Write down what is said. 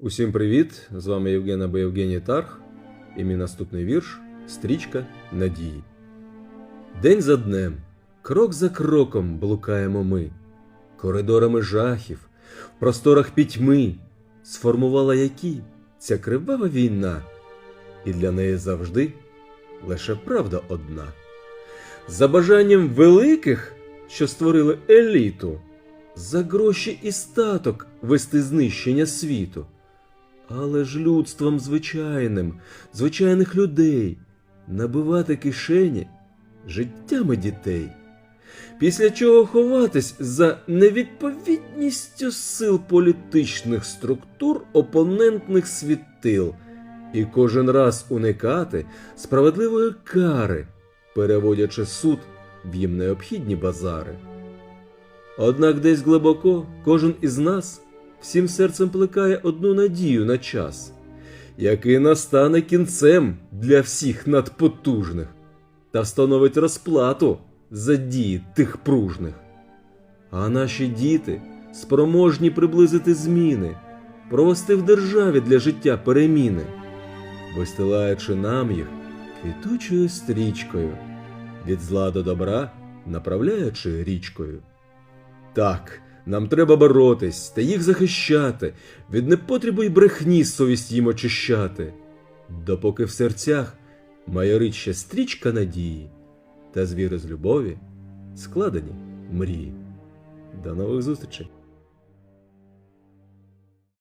Усім привіт! З вами Євген або Євгеній Тарх і мій наступний вірш Стрічка надії. День за днем, крок за кроком блукаємо ми, коридорами жахів, в просторах пітьми, сформувала які ця кривава війна, і для неї завжди лише правда одна. За бажанням великих, що створили еліту, за гроші і статок вести знищення світу. Але ж людством звичайним, звичайних людей, набивати кишені життями дітей. Після чого ховатись за невідповідністю сил політичних структур опонентних світил, і кожен раз уникати справедливої кари, переводячи суд в їм необхідні базари. Однак десь глибоко кожен із нас всім серцем плекає одну надію на час, який настане кінцем для всіх надпотужних та встановить розплату за дії тих пружних. А наші діти спроможні приблизити зміни, провести в державі для життя переміни, вистилаючи нам їх квітучою стрічкою, від зла до добра направляючи річкою. Так, нам треба боротись та їх захищати, від непотрібу й брехні совість їм очищати, допоки в серцях майорить ще стрічка надії, та звіри з любові складені мрії. До нових зустрічей!